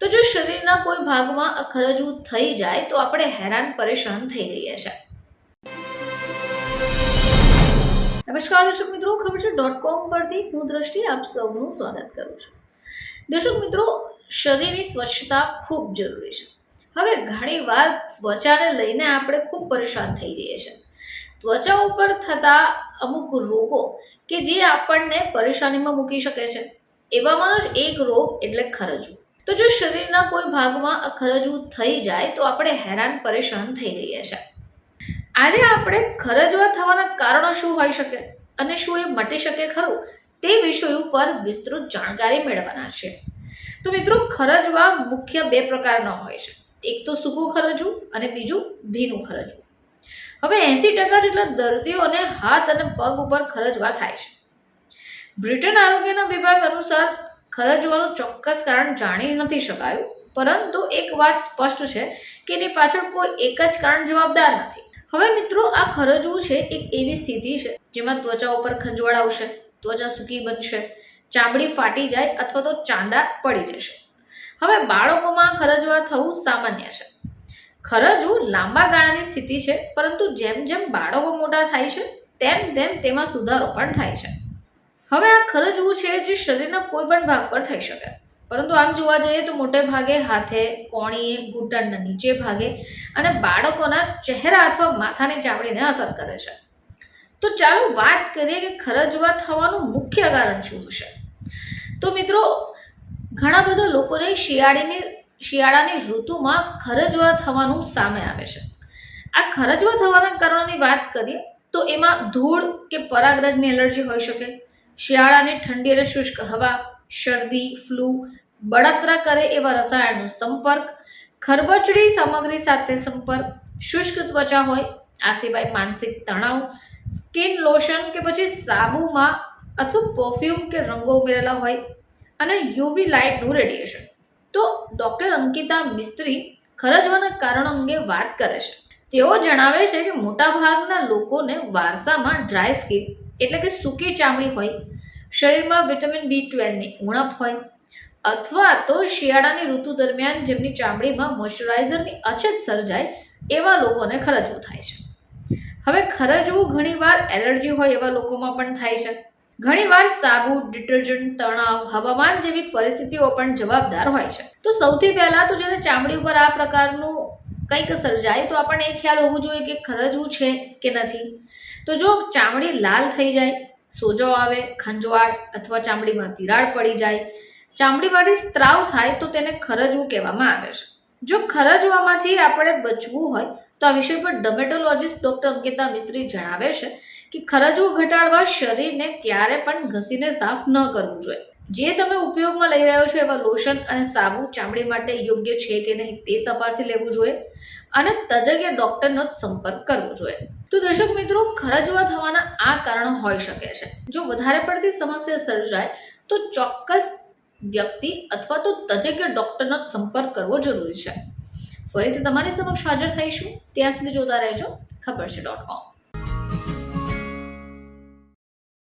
તો જો શરીરના કોઈ ભાગમાં અખરજવું થઈ જાય તો આપણે હેરાન પરેશાન થઈ જઈએ છીએ. નમસ્કાર દર્શક મિત્રો, ખબર છે ડોટ કોમ પરથી હું દ્રષ્ટિ આપ સૌનું સ્વાગત કરું છું. દર્શક મિત્રો, શરીરની સ્વચ્છતા ખૂબ જરૂરી છે. હવે ઘણીવાર ત્વચાને લઈને આપણે ખૂબ પરેશાન થઈ જઈએ છીએ. ત્વચા ઉપર થતા અમુક રોગો કે જે આપણને પરેશાનીમાં મૂકી શકે છે. એવામાંનો જ એક રોગ એટલે ખરજવું તો જો શરીરના કોઈ ભાગમાં ખરજવું થઈ જાય, તો આપણે હેરાન પરેશાન થઈ જઈએ છીએ. આજે આપણે ખરજવા થવાના કારણો શું હોઈ શકે અને શું એ મટી શકે ખરું તે વિષય ઉપર વિસ્તૃત જાણકારી મેળવવાના છે. તો મિત્રો, ખરજવા મુખ્ય બે પ્રકારના હોય છે. એક તો સૂકું ખરજવું અને બીજું ભીનું ખરજવું. હવે એંસી ટકા જેટલા દર્દીઓને હાથ અને પગ ઉપર ખરજવા થાય છે. બ્રિટન આરોગ્યના વિભાગ અનુસાર ખરજવાનું ચોક્કસ કારણ જાણી નથી શકાયું, પરંતુ એક વાત સ્પષ્ટ છે કે એની પાછળ કોઈ એક જ કારણ જવાબદાર નથી. હવે મિત્રો, આ ખરજવું છે એક એવી સ્થિતિ છે જેમાં ત્વચા ઉપર ખંજવાળ આવશે, ત્વચા સૂકી બનશે, ચામડી ફાટી જાય અથવા તો ચાંદા પડી જશે. હવે બાળકોમાં ખરજવા થવું સામાન્ય છે. ખરજવું લાંબા ગાળાની સ્થિતિ છે, પરંતુ જેમ જેમ બાળકો મોટા થાય છે, તેમ તેમ તેમાં સુધારો પણ થાય છે. હવે આ ખરજવું છે જે શરીરના કોઈ પણ ભાગ પર થઈ શકે. પરંતુ આમ જોવા જઈએ તો મોટે ભાગે હાથે, કોણીએ, ઘૂંટણના નીચે ભાગે અને બાળકોના ચહેરા અથવા માથાની ચામડીને અસર કરે છે. તો ચાલો વાત કરીએ કે ખરજવા થવાનું મુખ્ય કારણ શું હશે. તો મિત્રો, ઘણા બધા લોકોને શિયાળીની, શિયાળાની ઋતુમાં ખરજવા થવાનું સામે આવે છે. આ ખરજવા થવાના કારણોની વાત કરીએ તો એમાં ધૂળ કે પરાગરજની એલર્જી હોઈ શકે શિયાળાની ઠંડી અને શુષ્ક હવા, શરદી, ફ્લૂ, બળતરા કરે એવા રસાયણનો સંપર્ક, ખરબચડી સામગ્રી સાથે સંપર્ક, શુષ્ક ત્વચા હોય, આ સિવાય માનસિક તણાવ, સ્કિન લોશન કે પછી સાબુમાં અથવા પરફ્યુમ કે રંગો ઉમેરેલા હોય, અને યુવી લાઇટનું રેડિયેશન. તો ડૉક્ટર અંકિતા મિસ્ત્રી ખરજવાના કારણો અંગે વાત કરે છે. તેઓ જણાવે છે કે મોટાભાગના લોકોને વારસામાં ડ્રાય સ્કિન એટલે કે સૂકી ચામડી હોય, શરીરમાં વિટામિન બી ટ્વેલ્વની ઉણપ હોય, અથવા તો શિયાળાની ઋતુ દરમિયાન જેમની ચામડીમાં મોઇશ્ચરાઇઝરની અછત સર્જાય, એવા લોકોને ખરજવું થાય છે. હવે ખરજવું ઘણીવાર એલર્જી હોય એવા લોકોમાં પણ થાય છે. ઘણીવાર સાબુ, ડિટર્જન્ટ, તણાવ, હવામાન જેવી પરિસ્થિતિઓ પણ જવાબદાર હોય છે. તો સૌથી પહેલાં તો જ્યારે ચામડી ઉપર આ પ્રકારનું કંઈક સર્જાય તો આપણને એ ખ્યાલ હોવું જોઈએ કે ખરજવું છે કે નથી. તો જો ચામડી લાલ થઈ જાય, સોજો આવે, ખંજવાળ અથવા ચામડીમાં તિરાડ પડી જાય, ચામડીમાંથી સ્ત્રાવ થાય તો તેને ખરજવું કહેવામાં આવે છે. જો ખરજવામાંથી આપણે બચવું હોય તો આ વિષય પર ડર્મેટોલોજિસ્ટ ડૉક્ટર અંકિતા મિસ્ત્રી જણાવે છે કે ખરજવું ઘટાડવા શરીરને ક્યારે પણ ઘસીને સાફ ન કરવું જોઈએ. જે તમે ઉપયોગમાં લઈ રહ્યો છો એવા લોશન અને સાબુ ચામડી માટે યોગ્ય છે કે નહીં તે તપાસી લેવું જોઈએ અને તજજ્ઞ ડૉક્ટરનો સંપર્ક કરવો જોઈએ. તો દર્શક મિત્રો ખરજવા થવાના આ કારણો હોઈ શકે છે. જો વધારે પડતી સમસ્યા સર્જાય, તો ચોક્કસ વ્યક્તિ અથવા તો તજજ્ઞ ડૉક્ટરનો સંપર્ક કરવો જરૂરી છે. ફરીથી તમારી સમક્ષ હાજર થઈશું. ત્યાં સુધી જોતા રહેજો. ખબર છે ડોટ કોમ